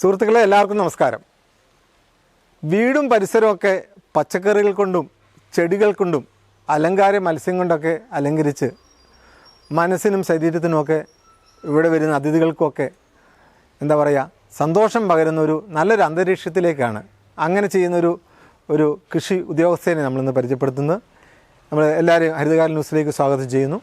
സുഹൃത്തുക്കളെ എല്ലാവർക്കും നമസ്കാരം. വീടും പരിസരമൊക്കെ പച്ചക്കറികൾ കൊണ്ടും ചെടികൾ കൊണ്ടും അലങ്കാര മത്സ്യം കൊണ്ടൊക്കെ അലങ്കരിച്ച് മനസ്സിനും ശരീരത്തിനുമൊക്കെ ഇവിടെ വരുന്ന അതിഥികൾക്കുമൊക്കെ എന്താ പറയുക സന്തോഷം പകരുന്ന ഒരു നല്ലൊരു അന്തരീക്ഷത്തിലേക്കാണ് അങ്ങനെ ചെയ്യുന്നൊരു ഒരു കൃഷി ഉദ്യോഗസ്ഥനെ നമ്മളിന്ന് പരിചയപ്പെടുത്തുന്നത്. നമ്മൾ എല്ലാവരെയും ഹരിതകാല ന്യൂസിലേക്ക് സ്വാഗതം ചെയ്യുന്നു.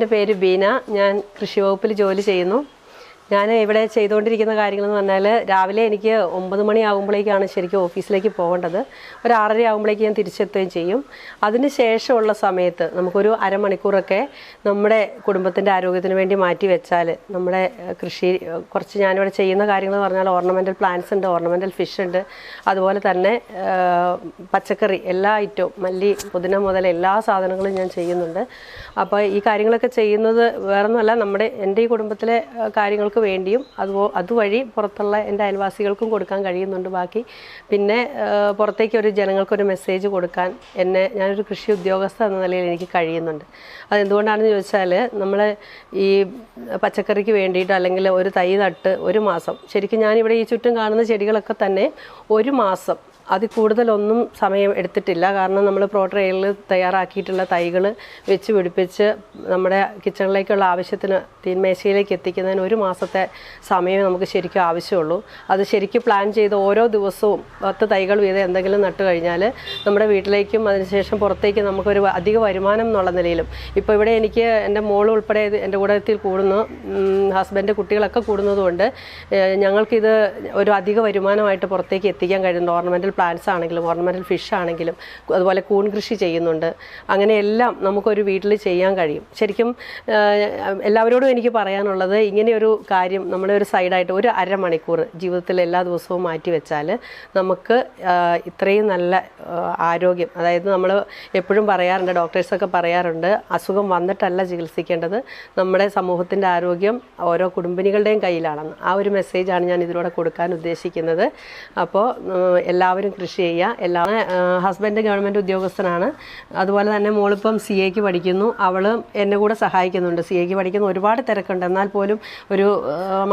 എന്റെ പേര് ബീന. ഞാൻ കൃഷി വകുപ്പിൽ ജോലി ചെയ്യുന്നു. ഞാൻ ഇവിടെ ചെയ്തുകൊണ്ടിരിക്കുന്ന കാര്യങ്ങളെന്ന് പറഞ്ഞാൽ രാവിലെ എനിക്ക് ഒമ്പത് മണിയാകുമ്പോഴേക്കാണ് ശരിക്കും ഓഫീസിലേക്ക് പോകേണ്ടത്. ഒരു ആറര ആകുമ്പോഴേക്ക് ഞാൻ തിരിച്ചെത്തുകയും ചെയ്യും. അതിന് ശേഷമുള്ള സമയത്ത് നമുക്കൊരു അരമണിക്കൂറൊക്കെ നമ്മുടെ കുടുംബത്തിന്റെ ആരോഗ്യത്തിന് വേണ്ടി മാറ്റി വെച്ചാൽ നമ്മുടെ കൃഷി കുറച്ച് ഞാനിവിടെ ചെയ്യുന്ന കാര്യങ്ങൾ എന്ന് പറഞ്ഞാൽ ഓർണമെന്റൽ പ്ലാന്റ്സ് ഉണ്ട് ഓർണമെന്റൽ ഫിഷ് ഉണ്ട്. അതുപോലെ തന്നെ പച്ചക്കറി എല്ലാ ഐറ്റവും മല്ലി പുതിന മുതൽ എല്ലാ സാധനങ്ങളും ഞാൻ ചെയ്യുന്നുണ്ട്. അപ്പോൾ ഈ കാര്യങ്ങളൊക്കെ ചെയ്യുന്നത് വേറൊന്നുമല്ല നമ്മുടെ എന്റെ ഈ കുടുംബത്തിലെ ഏഹ്, വേണ്ടിയും അതുപോ അതുവഴി പുറത്തുള്ള എന്റെ അയൽവാസികൾക്കും കൊടുക്കാൻ കഴിയുന്നുണ്ട് ബാക്കി. പിന്നെ പുറത്തേക്ക് ഒരു ജനങ്ങൾക്കൊരു മെസ്സേജ് കൊടുക്കാൻ എന്നെ ഞാനൊരു കൃഷി ഉദ്യോഗസ്ഥ എന്ന നിലയിൽ എനിക്ക് കഴിയുന്നുണ്ട്. അതെന്തുകൊണ്ടാണെന്ന് ചോദിച്ചാൽ നമ്മൾ ഈ പച്ചക്കറിക്ക് വേണ്ടിയിട്ട് അല്ലെങ്കിൽ ഒരു തൈ നട്ട് ഒരു മാസം ശരിക്കും ഞാനിവിടെ ഈ ചുറ്റും കാണുന്ന ചെടികളൊക്കെ തന്നെ ഒരു മാസം അതിൽ കൂടുതലൊന്നും സമയം എടുത്തിട്ടില്ല. കാരണം നമ്മൾ പ്രോ തയ്യാറാക്കിയിട്ടുള്ള തൈകൾ വെച്ച് പിടിപ്പിച്ച് നമ്മുടെ കിച്ചണിലേക്കുള്ള ആവശ്യത്തിന് തീന്മേശയിലേക്ക് എത്തിക്കുന്നതിന് ഒരു മാസത്തെ സമയം നമുക്ക് ശരിക്കും ആവശ്യമുള്ളൂ. അത് ശരിക്കും പ്ലാൻ ചെയ്ത് ഓരോ ദിവസവും പത്ത് തൈകൾ വീതം എന്തെങ്കിലും നട്ട് കഴിഞ്ഞാൽ നമ്മുടെ വീട്ടിലേക്കും അതിനുശേഷം പുറത്തേക്കും നമുക്കൊരു അധിക വരുമാനം എന്നുള്ള നിലയിലും. ഇപ്പോൾ ഇവിടെ എനിക്ക് എന്റെ മോൾ ഉൾപ്പെടെ എന്റെ കൂടത്തിൽ കൂടുന്നു ഹസ്ബൻഡ് കുട്ടികളൊക്കെ കൂടുന്നതുകൊണ്ട് ഞങ്ങൾക്കിത് ഒരു അധിക വരുമാനമായിട്ട് പുറത്തേക്ക് എത്തിക്കാൻ കഴിയുന്നുണ്ട്. ഓർണമെന്റൽ പ്ലാന്റ്സ് ആണെങ്കിലും ഓർണമെന്റൽ ഫിഷ് ആണെങ്കിലും അതുപോലെ കൂൺ കൃഷി ചെയ്യുന്നുണ്ട്. അങ്ങനെയെല്ലാം നമുക്കൊരു വീട്ടിൽ ചെയ്യാൻ കഴിയും. ശരിക്കും എല്ലാവരോടും എനിക്ക് പറയാനുള്ളത് ഇങ്ങനെയൊരു കാര്യം നമ്മുടെ ഒരു സൈഡായിട്ട് ഒരു അരമണിക്കൂർ ജീവിതത്തിൽ എല്ലാ ദിവസവും മാറ്റി വെച്ചാൽ നമുക്ക് ഇത്രയും നല്ല ആരോഗ്യം അതായത് നമ്മൾ എപ്പോഴും പറയാറുണ്ട് ഡോക്ടേഴ്സൊക്കെ പറയാറുണ്ട് അസുഖം വന്നിട്ടല്ല ചികിത്സിക്കേണ്ടത്. നമ്മുടെ സമൂഹത്തിന്റെ ആരോഗ്യം ഓരോ കുടുംബിനികളുടെയും കയ്യിലാണെന്ന്. ആ ഒരു മെസ്സേജാണ് ഞാൻ ഇതിലൂടെ കൊടുക്കാൻ ഉദ്ദേശിക്കുന്നത്. അപ്പോൾ ഉം, എല്ലാവരും കൃഷി ചെയ്യുക. എല്ലാ ഹസ്ബൻഡ് ഗവൺമെന്റ് ഉദ്യോഗസ്ഥനാണ്. അതുപോലെ തന്നെ മോളിപ്പം സി എക്ക് പഠിക്കുന്നു. അവൾ എന്നെ കൂടെ സഹായിക്കുന്നുണ്ട്. സി എക്ക് പഠിക്കുന്ന ഒരുപാട് തിരക്കുണ്ട്. എന്നാൽ പോലും ഒരു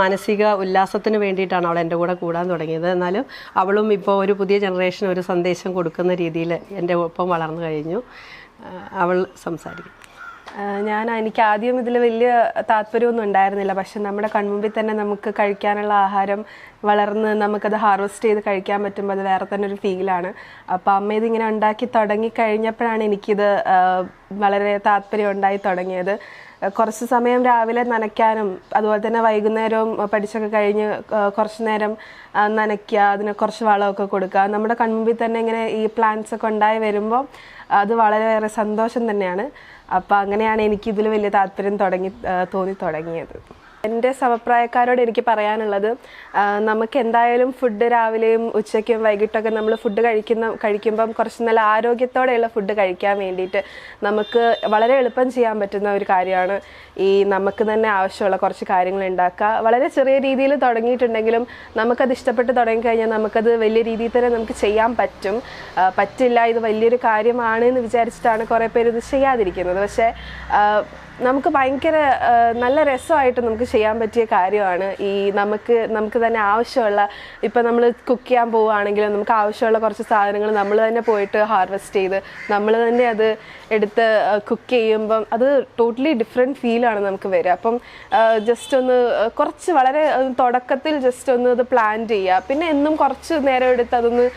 മാനസിക ഉല്ലാസത്തിന് വേണ്ടിയിട്ടാണ് അവൾ എന്റെ കൂടെ കൂടാൻ തുടങ്ങിയത്. എന്നാലും അവളും ഇപ്പോൾ ഒരു പുതിയ ജനറേഷൻ ഒരു സന്ദേശം കൊടുക്കുന്ന രീതിയിൽ എന്റെ ഒപ്പം വളർന്നു കഴിഞ്ഞു. അവൾ സംസാരിക്കും. ഞാൻ എനിക്ക് ആദ്യം ഇതിൽ വലിയ താല്പര്യമൊന്നും ഉണ്ടായിരുന്നില്ല. പക്ഷെ നമ്മുടെ കൺമുമ്പിൽ തന്നെ നമുക്ക് കഴിക്കാനുള്ള ആഹാരം വളർന്ന് നമുക്കത് ഹാർവെസ്റ്റ് ചെയ്ത് കഴിക്കാൻ പറ്റുമ്പോൾ അത് വേറെ തന്നെ ഒരു ഫീലാണ്. അപ്പോൾ അമ്മ ഇതിങ്ങനെ ഉണ്ടാക്കി തുടങ്ങി കഴിഞ്ഞപ്പോഴാണ് എനിക്കിത് വളരെ താല്പര്യം ഉണ്ടായി തുടങ്ങിയത്. കുറച്ച് സമയം രാവിലെ നനയ്ക്കാനും അതുപോലെ തന്നെ വൈകുന്നേരവും പഠിച്ചൊക്കെ കഴിഞ്ഞ് കുറച്ച് നേരം നനയ്ക്കുക അതിന് കുറച്ച് വളമൊക്കെ കൊടുക്കുക. നമ്മുടെ കൺമുമ്പിൽ തന്നെ ഇങ്ങനെ ഈ പ്ലാന്റ്സ് ഒക്കെ ഉണ്ടായി വരുമ്പോൾ അത് വളരെയേറെ സന്തോഷം തന്നെയാണ്. അപ്പോൾ അങ്ങനെയാണ് എനിക്കിതിൽ വലിയ താല്പര്യം തുടങ്ങി തോന്നി തുടങ്ങിയത്. എന്റെ സമപ്രായക്കാരോട് എനിക്ക് പറയാനുള്ളത് നമുക്ക് എന്തായാലും ഫുഡ് രാവിലെയും ഉച്ചയ്ക്കും വൈകിട്ടൊക്കെ നമ്മൾ ഫുഡ് കഴിക്കുന്ന കഴിക്കുമ്പം കുറച്ച് നല്ല ആരോഗ്യത്തോടെയുള്ള ഫുഡ് കഴിക്കാൻ വേണ്ടിയിട്ട് നമുക്ക് വളരെ എളുപ്പം ചെയ്യാൻ പറ്റുന്ന ഒരു കാര്യമാണ് ഈ നമുക്ക് തന്നെ ആവശ്യമുള്ള കുറച്ച് കാര്യങ്ങൾ ഉണ്ടാക്കുക. വളരെ ചെറിയ രീതിയിൽ തുടങ്ങിയിട്ടുണ്ടെങ്കിലും നമുക്കത് ഇഷ്ടപ്പെട്ട് തുടങ്ങിക്കഴിഞ്ഞാൽ നമുക്കത് വലിയ രീതിയിൽ തന്നെ നമുക്ക് ചെയ്യാൻ പറ്റും. പറ്റില്ല ഇത് വലിയൊരു കാര്യമാണ് എന്ന് വിചാരിച്ചിട്ടാണ് കുറേ പേര് ഇത് ചെയ്യാതിരിക്കുന്നത്. പക്ഷേ നമുക്ക് ഭയങ്കര നല്ല രസമായിട്ട് നമുക്ക് ചെയ്യാൻ പറ്റിയ കാര്യമാണ് ഈ നമുക്ക് നമുക്ക് തന്നെ ആവശ്യമുള്ള ഇപ്പം നമ്മൾ കുക്ക് ചെയ്യാൻ പോവുകയാണെങ്കിലും നമുക്ക് ആവശ്യമുള്ള കുറച്ച് സാധനങ്ങൾ നമ്മൾ തന്നെ പോയിട്ട് ഹാർവെസ്റ്റ് ചെയ്ത് നമ്മൾ തന്നെ അത് എടുത്ത് കുക്ക് ചെയ്യുമ്പം അത് ടോട്ടലി ഡിഫറെന്റ് ഫീലാണ് നമുക്ക് വരിക. അപ്പം ജസ്റ്റ് ഒന്ന് കുറച്ച് വളരെ തുടക്കത്തിൽ ജസ്റ്റ് ഒന്ന് അത് പ്ലാൻ ചെയ്യുക. പിന്നെ എന്നും കുറച്ച് നേരം എടുത്ത് അതൊന്ന്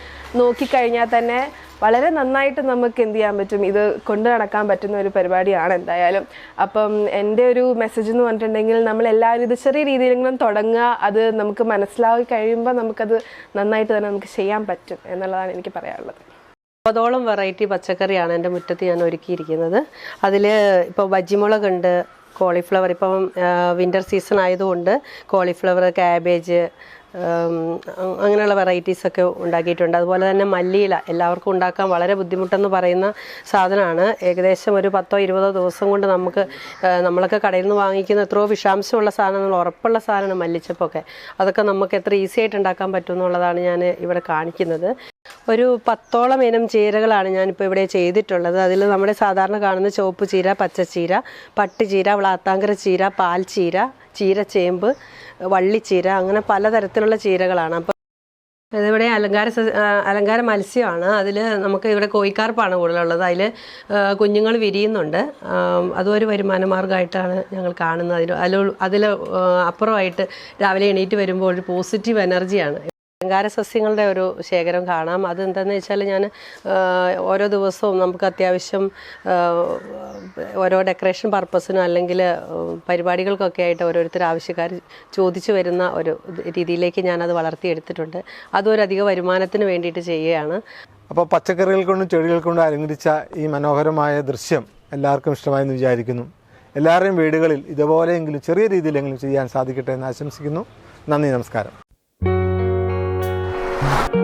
നോക്കിക്കഴിഞ്ഞാൽ തന്നെ വളരെ നന്നായിട്ട് നമുക്ക് എന്ത് ചെയ്യാൻ പറ്റും? ഇത് കൊണ്ടു നടക്കാൻ പറ്റുന്ന ഒരു പരിപാടിയാണ് എന്തായാലും. അപ്പം എന്റെ ഒരു മെസ്സേജ് എന്ന് പറഞ്ഞിട്ടുണ്ടെങ്കിൽ നമ്മൾ എല്ലാവരും ഇത് ചെറിയ രീതിയിലെങ്കിലും തുടങ്ങുക. അത് നമുക്ക് മനസ്സിലാക്കി കഴിയുമ്പോൾ നമുക്കത് നന്നായിട്ട് തന്നെ നമുക്ക് ചെയ്യാൻ പറ്റും എന്നുള്ളതാണ് എനിക്ക് പറയാനുള്ളത്. മുപ്പതോളം വെറൈറ്റി പച്ചക്കറിയാണ് എന്റെ മുറ്റത്ത് ഞാൻ ഒരുക്കിയിരിക്കുന്നത്. അതിൽ ഇപ്പോൾ ബജ്ജിമുളകുണ്ട് കോളിഫ്ലവർ ഇപ്പം വിന്റർ സീസൺ ആയതുകൊണ്ട് കോളിഫ്ലവർ ക്യാബേജ് അങ്ങനെയുള്ള വെറൈറ്റീസ് ഒക്കെ ഉണ്ടാക്കിയിട്ടുണ്ട്. അതുപോലെ തന്നെ മല്ലിയില എല്ലാവർക്കും ഉണ്ടാക്കാൻ വളരെ ബുദ്ധിമുട്ടെന്ന് പറയുന്ന സാധനമാണ്. ഏകദേശം ഒരു പത്തോ ഇരുപതോ ദിവസം കൊണ്ട് നമുക്ക് നമ്മളൊക്കെ കടയിൽ നിന്ന് വാങ്ങിക്കുന്ന എത്രയോ വിഷാംശമുള്ള സാധനങ്ങൾ ഉറപ്പുള്ള സാധനം മല്ലിച്ചപ്പൊക്കെ. അതൊക്കെ നമുക്ക് എത്ര ഈസി ആയിട്ട് ഉണ്ടാക്കാൻ പറ്റും എന്നുള്ളതാണ് ഞാൻ ഇവിടെ കാണിക്കുന്നത്. ഒരു പത്തോളം ഇനം ചീരകളാണ് ഞാനിപ്പോൾ ഇവിടെ ചെയ്തിട്ടുള്ളത്. അതിൽ നമ്മുടെ സാധാരണ കാണുന്ന ചുവപ്പ് ചീര പച്ചച്ചീര പട്ടുചീര വളാത്താങ്കര ചീര പാൽച്ചീര ചീരച്ചേമ്പ് വള്ളിച്ചീര അങ്ങനെ പലതരത്തിലുള്ള ചീരകളാണ്. അപ്പോൾ ഇതിവിടെ അലങ്കാര അലങ്കാര മത്സ്യമാണ്. അതിൽ നമുക്ക് ഇവിടെ കോഴിക്കാർപ്പാണ് കൂടുതലുള്ളത്. അതിൽ കുഞ്ഞുങ്ങൾ വിരിയുന്നുണ്ട്. ആം, അതും ഒരു വരുമാന മാർഗമായിട്ടാണ് ഞങ്ങൾ കാണുന്നത്. അതിൽ അതിൽ അപ്പുറമായിട്ട് രാവിലെ എണീറ്റ് വരുമ്പോൾ ഒരു പോസിറ്റീവ് എനർജിയാണ്. അലങ്കാര സസ്യങ്ങളുടെ ഒരു ശേഖരം കാണാം. അതെന്താണെന്ന് വെച്ചാൽ ഞാൻ ഓരോ ദിവസവും നമുക്ക് അത്യാവശ്യം ഓരോ ഡെക്കറേഷൻ പർപ്പസിനും അല്ലെങ്കിൽ പരിപാടികൾക്കൊക്കെ ആയിട്ട് ഓരോരുത്തർ ആവശ്യക്കാർ ചോദിച്ചു വരുന്ന ഒരു രീതിയിലേക്ക് ഞാനത് വളർത്തിയെടുത്തിട്ടുണ്ട്. ഒരു അധിക വരുമാനത്തിന് വേണ്ടിയിട്ട് ചെയ്യുകയാണ്. അപ്പോൾ പച്ചക്കറികൾ കൊണ്ടും ചെടികൾ കൊണ്ടും അലങ്കരിച്ച ഈ മനോഹരമായ ദൃശ്യം എല്ലാവർക്കും ഇഷ്ടമായെന്ന് വിചാരിക്കുന്നു. എല്ലാവരുടെയും വീടുകളിൽ ഇതുപോലെയെങ്കിലും ചെറിയ രീതിയിലെങ്കിലും ചെയ്യാൻ സാധിക്കട്ടെ എന്ന് ആശംസിക്കുന്നു. നന്ദി നമസ്കാരം. Bye.